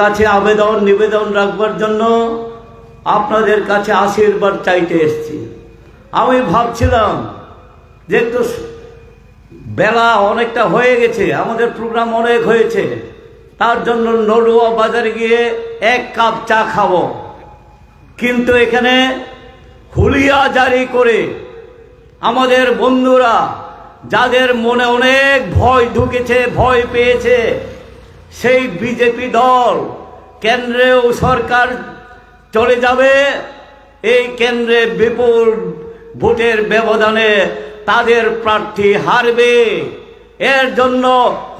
কাছে আবেদন, নিবেদন রাখবার জন্য আপনাদের কাছে আশীর্বাদ চাইতে এসেছি। আমি ভাবছিলাম যে একটু বেলা অনেকটা হয়ে গেছে, আমাদের প্রোগ্রাম অনেক হয়েছে, তার জন্য নড়ুয়া বাজারে গিয়ে এক কাপ চা খাব। কিন্তু এখানে হুলিয়া জারি করে আমাদের বন্ধুরা, যাদের মনে অনেক ভয় ঢুকেছে, ভয় পেয়েছে সেই বিজেপি দল কেন্দ্রেও সরকার চলে যাবে। এই কেন্দ্রে বিপুল ভোটের ব্যবধানে তাদের প্রার্থী হারবে। এর জন্য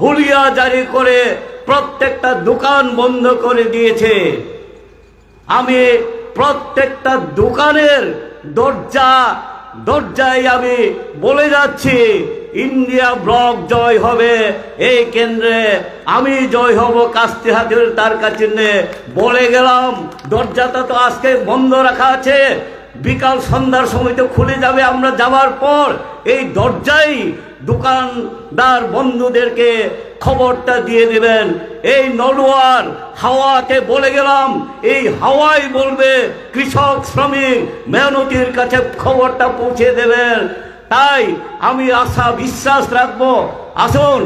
হুলিয়া জারি করে প্রত্যেকটা দোকান বন্ধ করে দিয়েছে। আমি প্রত্যেকটা দোকানের দরজা দরজায় আমি বলে যাচ্ছি ইন্ডিয়া ব্লক জয় হবে। এই কেন্দ্রে আমি জয় হব কাস্তি হাতের তার কাছে বলে গেলাম, দরজাটা তো আজকে বন্ধ রাখা আছে। বিকাল সন্ধ্যার সময় তো খুলে যাবে, আমরা যাওয়ার পর এই দরজাই দোকানদার বন্ধুদেরকে খবরটা দিয়ে দেবেন এই নলুয়ার হাওয়াকে বলে গেলাম, এই হাওয়াই বলবে, কৃষক শ্রমিক মেহনতির কাছে খবরটা পৌঁছে দেবেন। তাই আমি আশা বিশ্বাস রাখব। আসুন,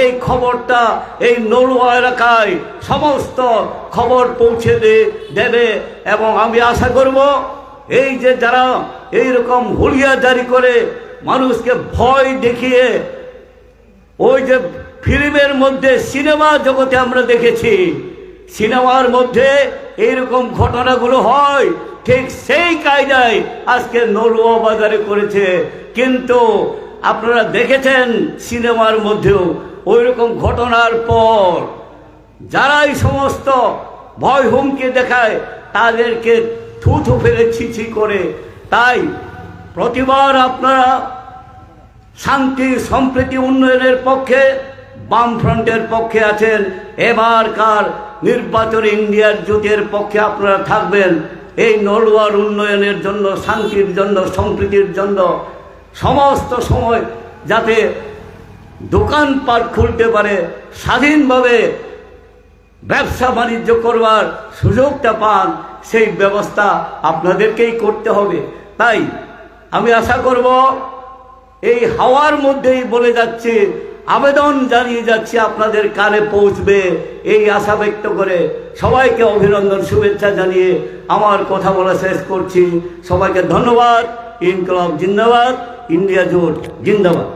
এই খবরটা এই নলুয়া এলাকায় সমস্ত খবর পৌঁছে দেবে এবং আমি আশা করব এই যে যারা এই রকম হুলিয়া জারি করে মানুষকে ভয় দেখিয়ে ওই যে ফিল্মের মধ্যে সিনেমা জগতে আমরা দেখেছি, সিনেমার মধ্যে এইরকম ঘটনাগুলো হয়। ঠিক সেই কায়দায় আজকে নলুয়া বাজারে করেছে। কিন্তু আপনারা দেখেছেন সিনেমার মধ্যেও ওই রকম ঘটনার পর যারাই সমস্ত ভয় হুমকি দেখায়, তাদেরকে থুথু ফেলে ছিছি করে। তাই প্রতিবার আপনারা শান্তি, সম্প্রীতি উন্নয়নের পক্ষে, বামফ্রন্টের পক্ষে আছেন, এবারকার নির্বাচনে ইন্ডিয়ার জোটের পক্ষে আপনারা থাকবেন। এই নলুয়ার উন্নয়নের জন্য, শান্তির জন্য, সম্প্রীতির জন্য সমস্ত সময় যাতে দোকানপাট খুলতে পারে, স্বাধীনভাবে ব্যবসা বাণিজ্য করবার সুযোগটা পান, সেই ব্যবস্থা আপনাদেরকেই করতে হবে। তাই আমি আশা করব, এই হাওয়ার মধ্যেই বলে যাচ্ছে আবেদন জানিয়ে যাচ্ছি আপনাদের কানে পৌঁছবে এই আশা ব্যক্ত করে। সবাইকে অভিনন্দন, শুভেচ্ছা জানিয়ে আমার কথা বলা শেষ করছি। সবাইকে ধন্যবাদ। ইনকলাব জিন্দাবাদ, ইন্ডিয়া জোট জিন্দাবাদ।